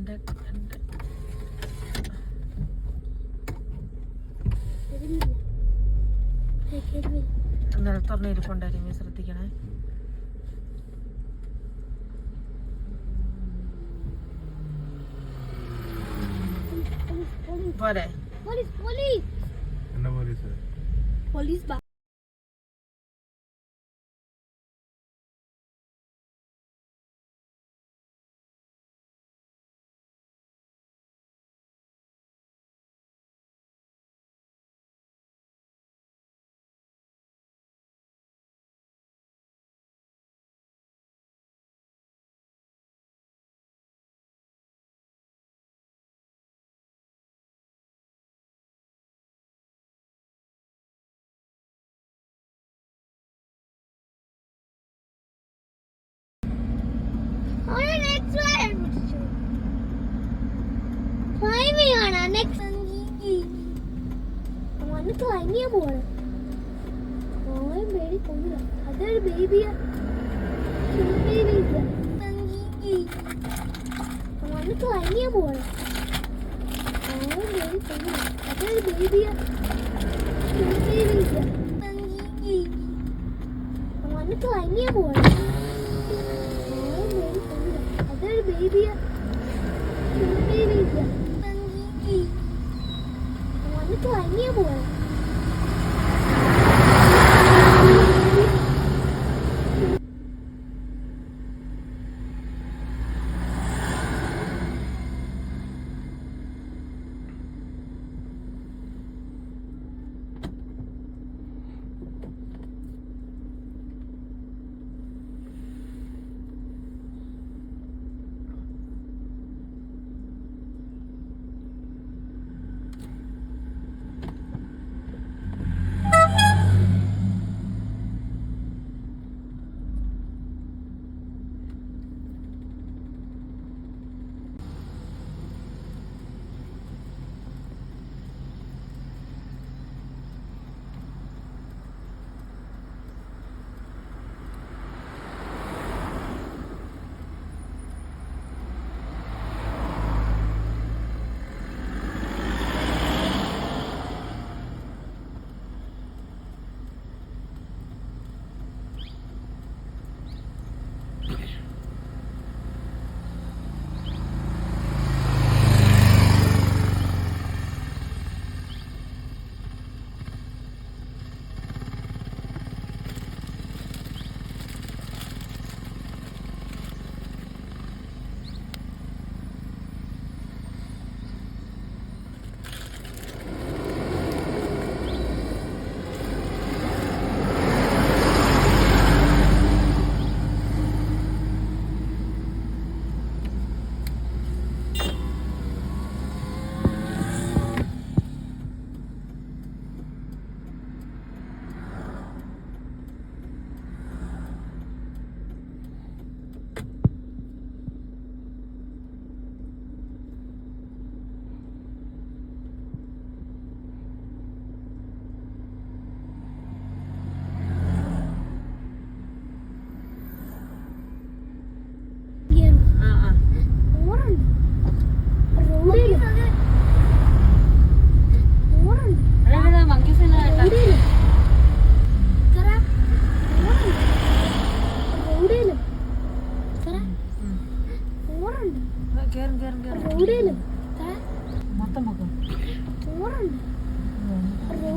രണ്ട് രണ്ട് നിലത്തുറഞ്ഞ ഇരിപ്പുണ്ടായിരിക്കും ശ്രദ്ധിക്കണേ. പോരെ. Police police. പോലീസ്. অনেক അവന് തുടങ്ങിയ പോണ് ഓൻ പേടി കൊന്നില്ല അതൊരു ബേബിയാ അവന് തുടങ്ങിയ പോണ് ഓൻ പേടി കൊന്നില്ല അതൊരു ബേബിയാ അവന് തുടങ്ങിയ പോണ്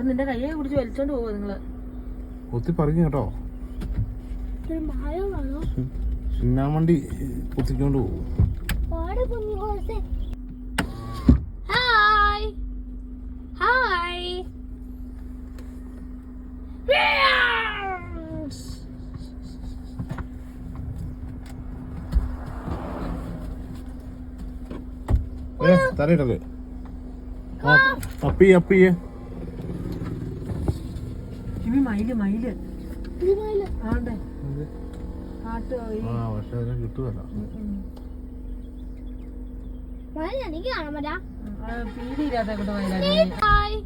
നിന്റെ കയ്യെ പിടിച്ച് വലിച്ചോണ്ട് പോവോ നിങ്ങൾ. ഒത്തി പറഞ്ഞു കേട്ടോ. ചിന്നാമണ്ടി കുത്തിക്കൊണ്ട് പോകും പാട് കുഞ്ഞു ഹോഴ്സേ ഹായ് ഹായ് ഏ തലയിട്ടത് അപ്പി അപ്പി മയിൽ മയിൽ. പക്ഷെ അതിനെ കിട്ടുമല്ല എനിക്ക് കാണാൻ പറ്റാ? ഹായ്.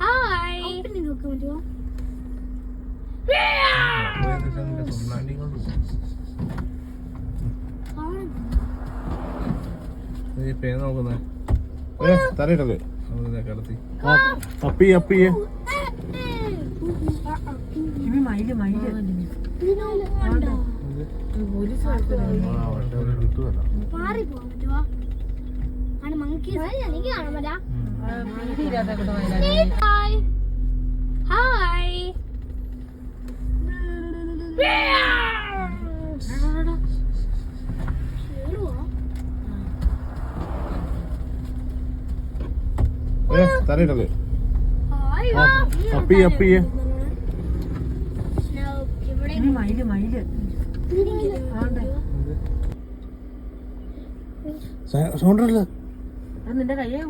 ഹായ്. നോക്കാൻ പറ്റുമോ സൊന്നാണ്ടി കൊണ്ട് നീ പേ നോക്കുന്നേ. ഏ തലയിട്ടത് കിടത്തി? ആ അപ്പി അപ്പിയെ ഇനി മയിൽ മയിൽ ഇതിനാല് കണ്ടോ പോലീസ് ആ പക്ഷെ അതിനെ കിട്ടുമല്ല മാറി പോകാൻ പറ്റുമോ ആണ് മങ്കി മഴ എനിക്ക് കാണാൻ പറ്റാ പീടിയില്ലാത്ത കൊണ്ട് മയിലാണ് ഹായ് ഹായ് അപ്പി അപ്പി. മയിൽ മയിൽ. ആണ്ടേ. സൗണ്ട് നിന്റെ കയ്യെ